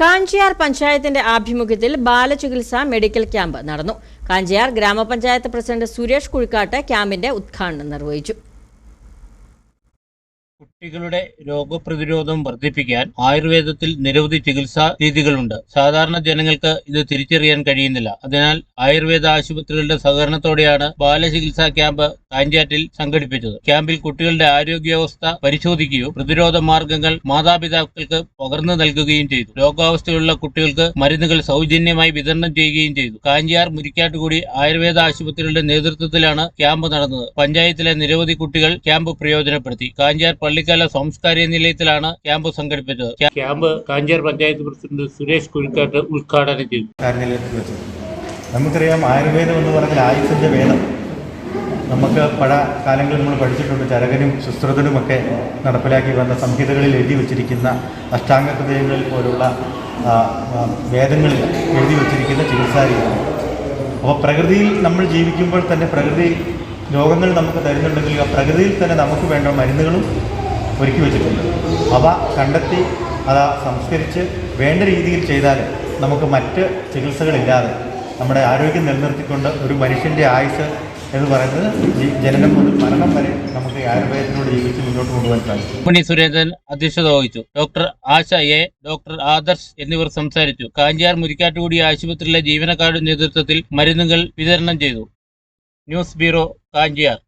കാഞ്ചിയാർ പഞ്ചായത്തിന്റെ ആഭിമുഖ്യത്തിൽ ബാലചികിത്സ medical camp നടന്നു. കാഞ്ചിയാർ ഗ്രാമപഞ്ചായത്ത് പ്രസിഡന്റ് സുരേഷ് കുഴിക്കാട്ട് ക്യാമ്പിന്റെ ഉദ്ഘാടനം നിർവഹിച്ചു. കുട്ടികളുടെ രോഗപ്രതിരോധം വർദ്ധിപ്പിക്കാൻ ആയുർവേദത്തിൽ നിരവധി ചികിത്സാ രീതികളുണ്ട്. സാധാരണ ജനങ്ങൾക്ക് ഇത് തിരിച്ചറിയാൻ കഴിയുന്നില്ല. അതിനാൽ ആയുർവേദ ആശുപത്രികളുടെ സഹകരണത്തോടെയാണ് ബാലചികിത്സാ ക്യാമ്പ് കാഞ്ചാറ്റിൽ സംഘടിപ്പിച്ചത്. ക്യാമ്പിൽ കുട്ടികളുടെ ആരോഗ്യാവസ്ഥ പരിശോധിക്കുകയും പ്രതിരോധ മാർഗങ്ങൾ മാതാപിതാക്കൾക്ക് പകർന്നു നൽകുകയും ചെയ്തു. രോഗാവസ്ഥയുള്ള കുട്ടികൾക്ക് മരുന്നുകൾ സൗജന്യമായി വിതരണം ചെയ്യുകയും ചെയ്തു. കാഞ്ചിയാർ മുരിക്കാട്ടുകൂടി ആയുർവേദ ആശുപത്രികളുടെ നേതൃത്വത്തിലാണ് ക്യാമ്പ് നടന്നത്. പഞ്ചായത്തിലെ നിരവധി കുട്ടികൾ ക്യാമ്പ് പ്രയോജനപ്പെടുത്തി. കാഞ്ചിയാർ പള്ളിക്കാല സാംസ്കാരിക നിലയത്തിലാണ് ക്യാമ്പ് സംഘടിപ്പിച്ചത്. ക്യാമ്പ് കാഞ്ചിയാർ പഞ്ചായത്ത് പ്രസിഡന്റ് സുരേഷ് കുഴിക്കാട്ട് ഉദ്ഘാടനം ചെയ്തു. നമുക്കറിയാം ആയുർവേദം എന്ന് പറഞ്ഞാൽ ആയുസിന്റെ വേദം. നമുക്ക് പല കാലങ്ങളിൽ നമ്മൾ പഠിച്ചിട്ടുണ്ട് ചരകനും സുശ്രുതനുമൊക്കെ നടപ്പിലാക്കി വന്ന സംഹിതകളിൽ എഴുതി വച്ചിരിക്കുന്ന അഷ്ടാംഗ ഹൃദയങ്ങളിൽ പോലുള്ള വേദങ്ങളിൽ എഴുതി വച്ചിരിക്കുന്ന ചികിത്സാരീതിയാണ് അപ്പോൾ പ്രകൃതിയിൽ നമ്മൾ ജീവിക്കുമ്പോൾ തന്നെ പ്രകൃതി രോഗങ്ങൾ നമുക്ക് തരുന്നുണ്ടെങ്കിൽ ആ പ്രകൃതിയിൽ തന്നെ നമുക്ക് വേണ്ട മരുന്നുകളും ഒരുക്കി വെച്ചിട്ടുണ്ട്. അവ കണ്ടെത്തി അത് സംസ്കരിച്ച് വേണ്ട രീതിയിൽ ചെയ്താൽ നമുക്ക് മറ്റ് ചികിത്സകളില്ലാതെ നമ്മുടെ ആരോഗ്യം നിലനിർത്തിക്കൊണ്ട് ഒരു മനുഷ്യന്റെ ആയുസ് എന്ന് പറയുന്നത് ജനനം മുതൽ മരണം വരെ നമുക്ക് ആയുർവേദത്തിനോട് ജീവിച്ച് മുന്നോട്ട് കൊണ്ടുപോകാൻ സാധിക്കും. മണി സുരേന്ദ്രൻ അധ്യക്ഷത വഹിച്ചു. Doctor Asha A doctor Adarsh എന്നിവർ സംസാരിച്ചു. കാഞ്ചിയാർ മുരിക്കാട്ടുകൂടി ആശുപത്രിയിലെ ജീവനക്കാരുടെ നേതൃത്വത്തിൽ മരുന്നുകൾ വിതരണം ചെയ്തു. News bureau Kanchiyar.